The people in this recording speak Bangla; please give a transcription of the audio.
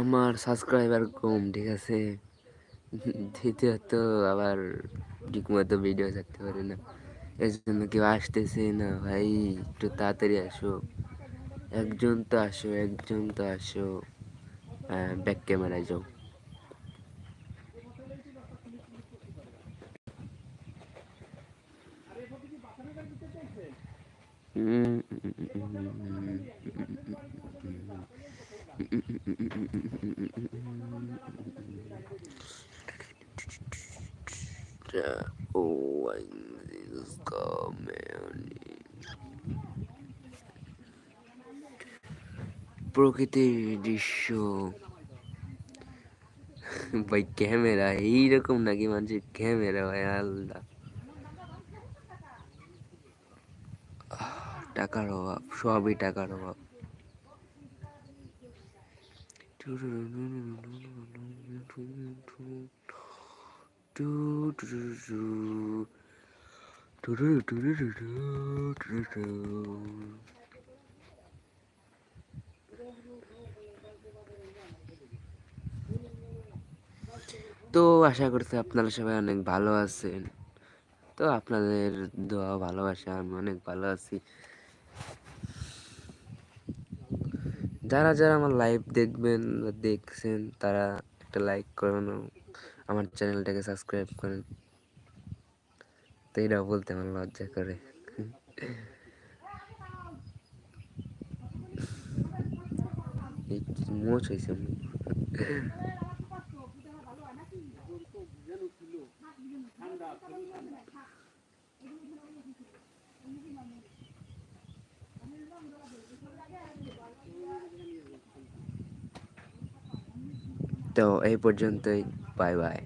আমার সাবস্ক্রাইবার কম, ঠিক আছে? দ্বিতীয়ত, আবার ঠিকমতো ভিডিও থাকতে পারে না। এর জন্য কেউ আসতেছে না, ভাই, একটু তাড়াতাড়ি আসো। একজন তো আসো, একজন তো আসো ব্যাক ক্যামেরায় যাও। Oh, this প্রকৃতির দৃশ্য ভাই ক্যামেরা এইরকম নাকি মানুষের ক্যামেরা ভাই আল্লাহ টাকার অভাব, সবই টাকার অভাব। তো আশা করছি আপনারা সবাই অনেক ভালো আছেন। তো আপনাদের দোয়া, ভালোবাসা, আমি অনেক ভালো আছি। যারা যারা আমার লাইভ দেখবেন দেখছেন, তারা একটা লাইক করেন আমার চ্যানেলটাকে সাবস্ক্রাইব করেন। তো এটা বলতে আমার লজ্জা করে। মোচ হয়েছে তো এই পর্যন্তই বাই বাই